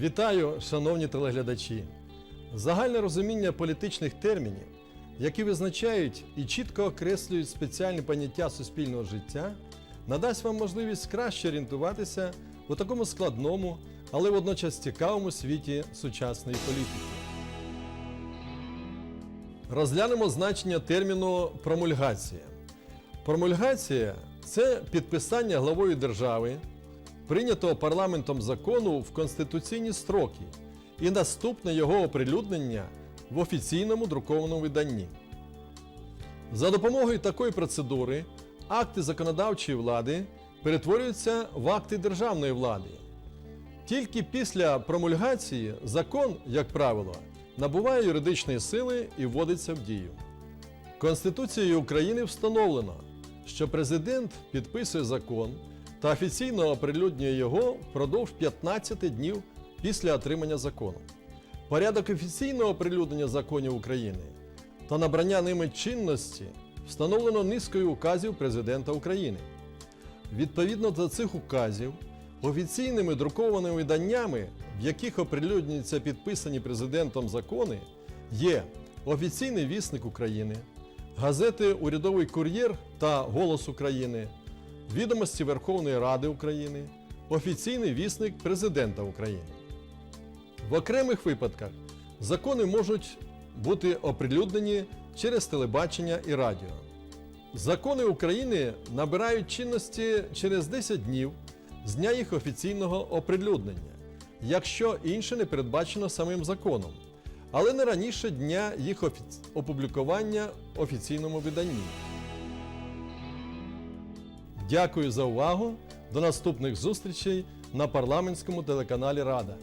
Вітаю, шановні телеглядачі! Загальне розуміння політичних термінів, які визначають і чітко окреслюють спеціальні поняття суспільного життя, надасть вам можливість краще орієнтуватися у такому складному, але водночас цікавому світі сучасної політики. Розглянемо значення терміну промульгація. Промульгація це підписання главою держави прийнятого парламентом закону в конституційні строки і наступне його оприлюднення в офіційному друкованому виданні. За допомогою такої процедури акти законодавчої влади перетворюються в акти державної влади. Тільки після промульгації закон, як правило, набуває юридичної сили і вводиться в дію. Конституцією України встановлено, що президент підписує закон та офіційно оприлюднює його впродовж 15 днів після отримання закону. Порядок офіційного оприлюднення законів України та набрання ними чинності встановлено низкою указів Президента України. Відповідно до цих указів, офіційними друкованими виданнями, в яких оприлюднюються підписані президентом закони, є Офіційний вісник України, газети Урядовий кур'єр та Голос України, Відомості Верховної Ради України, Офіційний вісник Президента України. В окремих випадках закони можуть бути оприлюднені через телебачення і радіо. Закони України набирають чинності через 10 днів з дня їх офіційного оприлюднення, якщо інше не передбачено самим законом, але не раніше дня їх опублікування в офіційному виданні. Дякую за увагу. До наступних зустрічей на парламентському телеканалі Рада.